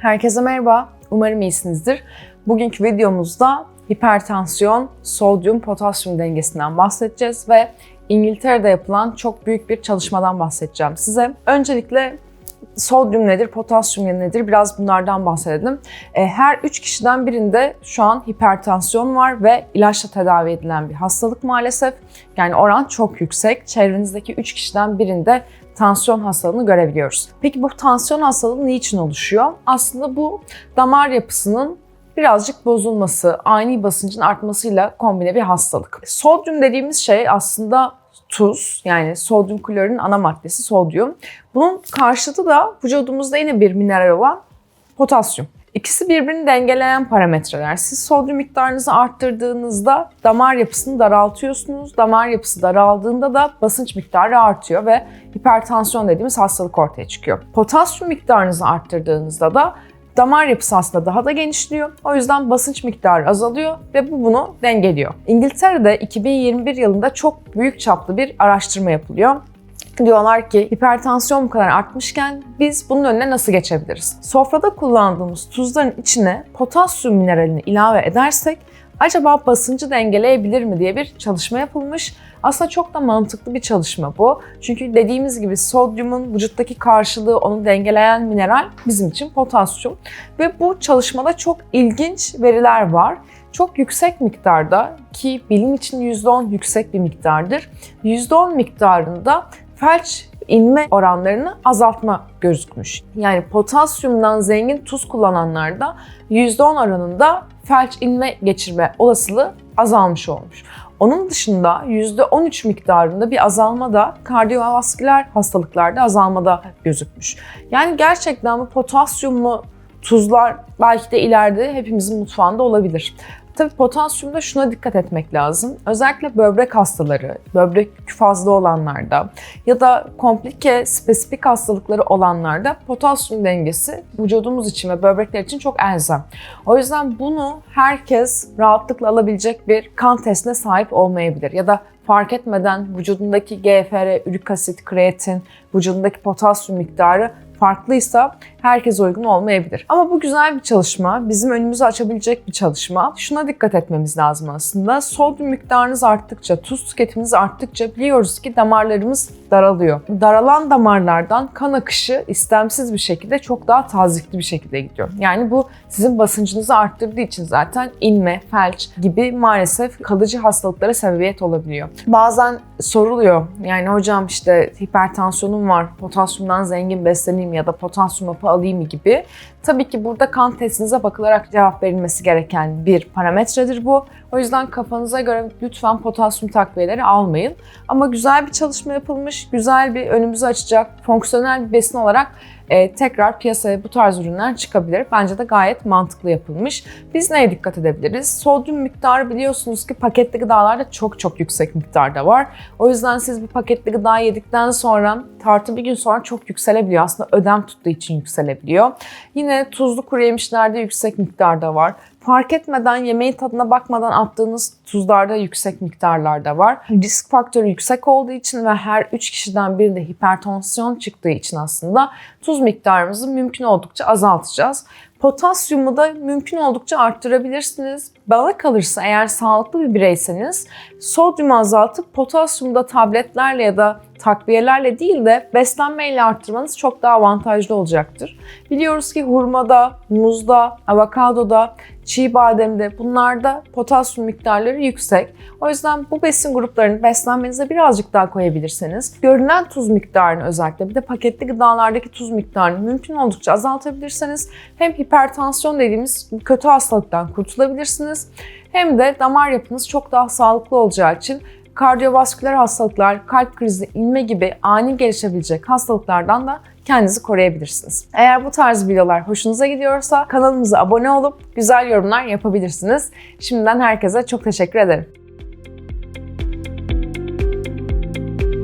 Herkese merhaba, umarım iyisinizdir. Bugünkü videomuzda hipertansiyon, sodyum, potasyum dengesinden bahsedeceğiz ve İngiltere'de yapılan çok büyük bir çalışmadan bahsedeceğim size. Öncelikle sodyum nedir, potasyum nedir biraz bunlardan bahsedelim. E, Her üç kişiden birinde şu an hipertansiyon var ve ilaçla tedavi edilen bir hastalık maalesef. Yani oran çok yüksek. Çevrenizdeki 3 kişiden birinde tansiyon hastalığını görebiliyoruz. Peki bu tansiyon hastalığı niçin oluşuyor? Aslında bu damar yapısının birazcık bozulması, ani basıncın artmasıyla kombine bir hastalık. Sodyum dediğimiz şey aslında tuz yani sodyum klorun ana maddesi sodyum. Bunun karşıtı da vücudumuzda yine bir mineral olan potasyum. İkisi birbirini dengeleyen parametreler. Siz sodyum miktarınızı arttırdığınızda damar yapısını daraltıyorsunuz. Damar yapısı daraldığında da basınç miktarı artıyor ve hipertansiyon dediğimiz hastalık ortaya çıkıyor. Potasyum miktarınızı arttırdığınızda da damar yapısı aslında daha da genişliyor. O yüzden basınç miktarı azalıyor ve bu bunu dengeliyor. İngiltere'de 2021 yılında çok büyük çaplı bir araştırma yapılıyor. Diyorlar ki hipertansiyon bu kadar artmışken biz bunun önüne nasıl geçebiliriz? Sofrada kullandığımız tuzların içine potasyum mineralini ilave edersek acaba basıncı dengeleyebilir mi diye bir çalışma yapılmış. Aslında çok da mantıklı bir çalışma bu. Çünkü dediğimiz gibi sodyumun vücuttaki karşılığı onu dengeleyen mineral bizim için potasyum. Ve bu çalışmada çok ilginç veriler var. Çok yüksek miktarda ki bilim için %10 yüksek bir miktardır. %10 miktarında felç inme oranlarını azaltma gözükmüş. Yani potasyumdan zengin tuz kullananlarda %10 oranında felç inme geçirme olasılığı azalmış olmuş. Onun dışında %13 miktarında bir azalma da kardiyovasküler hastalıklarda azalmada gözükmüş. Yani gerçekten bu potasyumlu tuzlar belki de ileride hepimizin mutfağında olabilir. Tabii potasyumda şuna dikkat etmek lazım. Özellikle böbrek hastaları, böbrek yükü fazla olanlarda ya da komplike spesifik hastalıkları olanlarda potasyum dengesi vücudumuz için ve böbrekler için çok elzem. O yüzden bunu herkes rahatlıkla alabilecek bir kan testine sahip olmayabilir ya da fark etmeden vücudundaki GFR, ürik asit, kreatin, vücudundaki potasyum miktarı farklıysa herkes uygun olmayabilir. Ama bu güzel bir çalışma, bizim önümüzü açabilecek bir çalışma. Şuna dikkat etmemiz lazım aslında. Sodyum miktarınız arttıkça, tuz tüketiminiz arttıkça biliyoruz ki damarlarımız daralıyor. Daralan damarlardan kan akışı istemsiz bir şekilde çok daha tazikli bir şekilde gidiyor. Yani bu sizin basıncınızı arttırdığı için zaten inme, felç gibi maalesef kalıcı hastalıklara sebebiyet olabiliyor. Bazen soruluyor yani hocam işte hipertansiyonum var, potasyumdan zengin besleneyim ya da potasyum hapı alayım gibi. Tabii ki burada kan testinize bakılarak cevap verilmesi gereken bir parametredir bu. O yüzden kafanıza göre lütfen potasyum takviyeleri almayın. Ama güzel bir çalışma yapılmış, güzel bir önümüzü açacak, fonksiyonel bir besin olarak e, tekrar piyasaya bu tarz ürünler çıkabilir. Bence de gayet mantıklı yapılmış. Biz neye dikkat edebiliriz? Sodyum miktarı biliyorsunuz ki paketli gıdalarda çok çok yüksek miktarda var. O yüzden siz bir paketli gıda yedikten sonra tartı bir gün sonra çok yükselebiliyor. Aslında ödem tuttuğu için yükselebiliyor. Yine tuzlu kuru yemişlerde yüksek miktarda var fark etmeden yemeğin tadına bakmadan attığınız tuzlarda yüksek miktarlarda var. Risk faktörü yüksek olduğu için ve her 3 kişiden birinde hipertansiyon çıktığı için aslında tuz miktarımızı mümkün oldukça azaltacağız. Potasyumu da mümkün oldukça arttırabilirsiniz. Bana kalırsa eğer sağlıklı bir bireyseniz sodyumu azaltıp potasyumu da tabletlerle ya da takviyelerle değil de beslenmeyle arttırmanız çok daha avantajlı olacaktır. Biliyoruz ki hurmada, muzda, avokadoda, çiğ bademde bunlarda potasyum miktarları yüksek. O yüzden bu besin gruplarını beslenmenize birazcık daha koyabilirseniz görünen tuz miktarını özellikle bir de paketli gıdalardaki tuz miktarını mümkün oldukça azaltabilirseniz hem hipertansiyon dediğimiz kötü hastalıktan kurtulabilirsiniz hem de damar yapınız çok daha sağlıklı olacağı için kardiyovasküler hastalıklar, kalp krizi, inme gibi ani gelişebilecek hastalıklardan da kendinizi koruyabilirsiniz. Eğer bu tarz videolar hoşunuza gidiyorsa kanalımıza abone olup güzel yorumlar yapabilirsiniz. Şimdiden herkese çok teşekkür ederim.